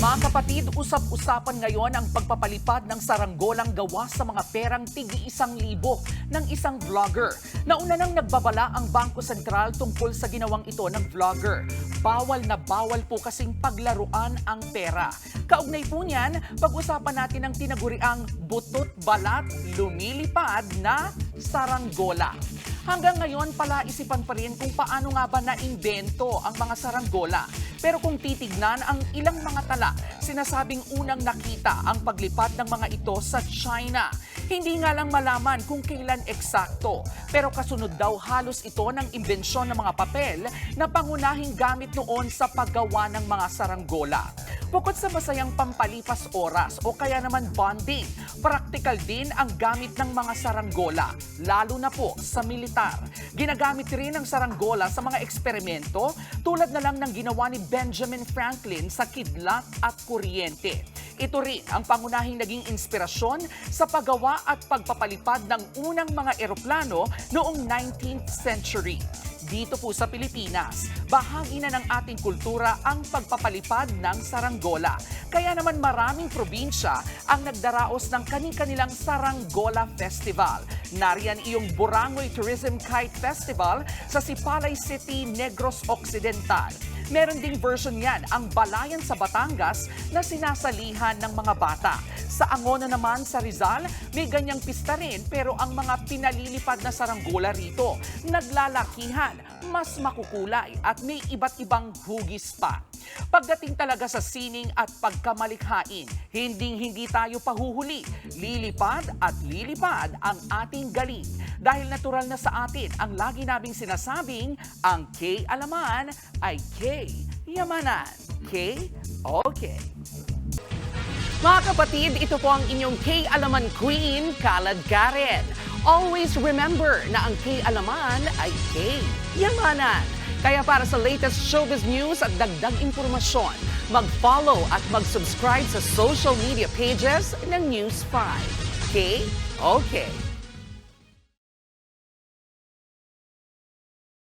Mga kapatid, usap-usapan ngayon ang pagpapalipad ng saranggolang gawa sa mga perang tigi isang libo ng isang vlogger. Nauna nang nagbabala ang Bangko Sentral tungkol sa ginawang ito ng vlogger. Bawal na bawal po kasing paglaruan ang pera. Kaugnay po niyan, pag-usapan natin ang tinaguriang butot balat lumilipad na saranggola. Hanggang ngayon, pala isipan pa rin kung paano nga ba na-imbento ang mga saranggola. Pero kung titignan ang ilang mga tala, sinasabing unang nakita ang paglipad ng mga ito sa China. Hindi nga lang malaman kung kailan eksakto, pero kasunod daw halos ito ng imbensyon ng mga papel na pangunahing gamit noon sa paggawa ng mga saranggola. Bukod sa masayang pampalipas oras o kaya naman bonding, praktikal din ang gamit ng mga saranggola, lalo na po sa militar. Ginagamit rin ang saranggola sa mga eksperimento tulad na lang ng ginawa ni Benjamin Franklin sa kidlat at kuryente. Ito rin ang pangunahing naging inspirasyon sa paggawa at pagpapalipad ng unang mga eroplano noong 19th century. Dito po sa Pilipinas, bahagi na ng ating kultura ang pagpapalipad ng saranggola. Kaya naman maraming probinsya ang nagdaraos ng kani-kanilang Saranggola Festival. Nariyan iyong Burangoy Tourism Kite Festival sa Sipalay City, Negros Occidental. Meron ding version yan, ang Balayan sa Batangas na sinasalihan ng mga bata. Sa Angona naman sa Rizal, may ganyang pista rin pero ang mga pinalilipad na saranggola rito, naglalakihan, mas makukulay at may iba't ibang hugis pa. Pagdating talaga sa sining at pagkamalikhain, hinding-hindi tayo pahuhuli. Lilipad at lilipad ang ating galing. Dahil natural na sa atin ang lagi naming sinasabing, ang K-alaman ay K-yamanan. K? Okay. Mga kapatid, ito po ang inyong K-Alaman Queen, Kalad Karen. Always remember na ang K-Alaman ay K-Yamanan. Kaya para sa latest showbiz news at dagdag impormasyon, mag-follow at mag-subscribe sa social media pages ng News 5. K? Okay.